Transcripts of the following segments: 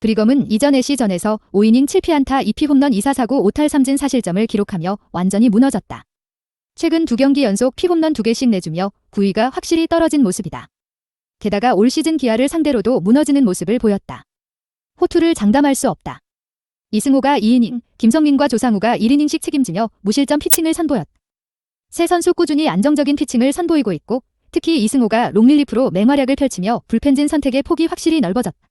브리검은 이전 애시전에서 5이닝 7피안타 2피 홈런 2사 사구 5탈 3진 사실점을 기록하며 완전히 무너졌다. 최근 두 경기 연속 피홈런 2개씩 내주며 9위가 확실히 떨어진 모습이다. 게다가 올 시즌 기아를 상대로도 무너지는 모습을 보였다. 호투를 장담할 수 없다. 이승호가 2이닝, 김성민과 조상우가 1이닝씩 책임지며 무실점 피칭을 선보였다. 세 선수 꾸준히 안정적인 피칭을 선보이고 있고 특히 이승호가 롱릴리프로 맹활약을 펼치며 불펜진 선택의 폭이 확실히 넓어졌다.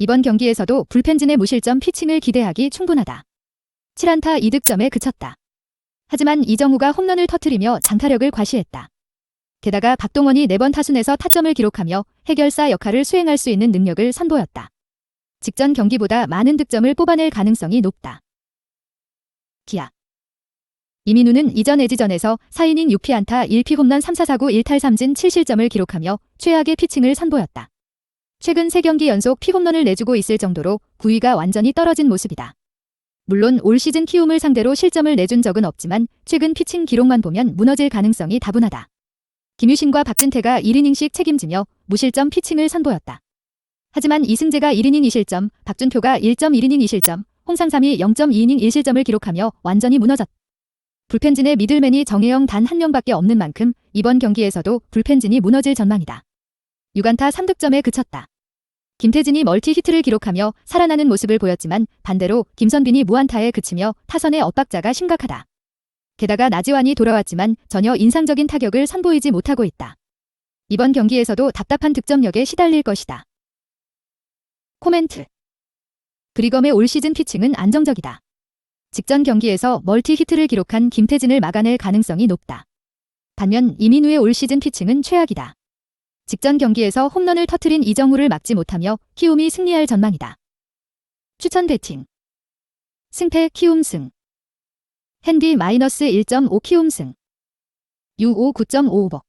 이번 경기에서도 불펜진의 무실점 피칭을 기대하기 충분하다. 7안타 2득점에 그쳤다. 하지만 이정우가 홈런을 터트리며 장타력을 과시했다. 게다가 박동원이 4번 타순에서 타점을 기록하며 해결사 역할을 수행할 수 있는 능력을 선보였다. 직전 경기보다 많은 득점을 뽑아낼 가능성이 높다. 기아 이민우는 이전 에지전에서 4이닝 6피안타 1피 홈런 3사 사구 1탈 3진 7실점을 기록하며 최악의 피칭을 선보였다. 최근 3경기 연속 피홈런을 내주고 있을 정도로 9위가 완전히 떨어진 모습이다. 물론 올 시즌 키움을 상대로 실점을 내준 적은 없지만 최근 피칭 기록만 보면 무너질 가능성이 다분하다. 김유신과 박진태가 1이닝씩 책임지며 무실점 피칭을 선보였다. 하지만 이승재가 1이닝 2실점, 박준표가 1.1이닝 2실점, 홍상삼이 0.2이닝 1실점을 기록하며 완전히 무너졌다. 불펜진의 미들맨이 정혜영 단 한 명밖에 없는 만큼 이번 경기에서도 불펜진이 무너질 전망이다. 6안타 3득점에 그쳤다. 김태진이 멀티 히트를 기록하며 살아나는 모습을 보였지만 반대로 김선빈이 무안타에 그치며 타선의 엇박자가 심각하다. 게다가 나지완이 돌아왔지만 전혀 인상적인 타격을 선보이지 못하고 있다. 이번 경기에서도 답답한 득점력에 시달릴 것이다. 코멘트 브리검의 올 시즌 피칭은 안정적이다. 직전 경기에서 멀티 히트를 기록한 김태진을 막아낼 가능성이 높다. 반면 이민우의 올 시즌 피칭은 최악이다. 직전 경기에서 홈런을 터트린 이정우를 막지 못하며 키움이 승리할 전망이다. 추천 배팅. 승패 키움 승. 핸디 마이너스 1.5 키움 승. 6 5 9.5 오버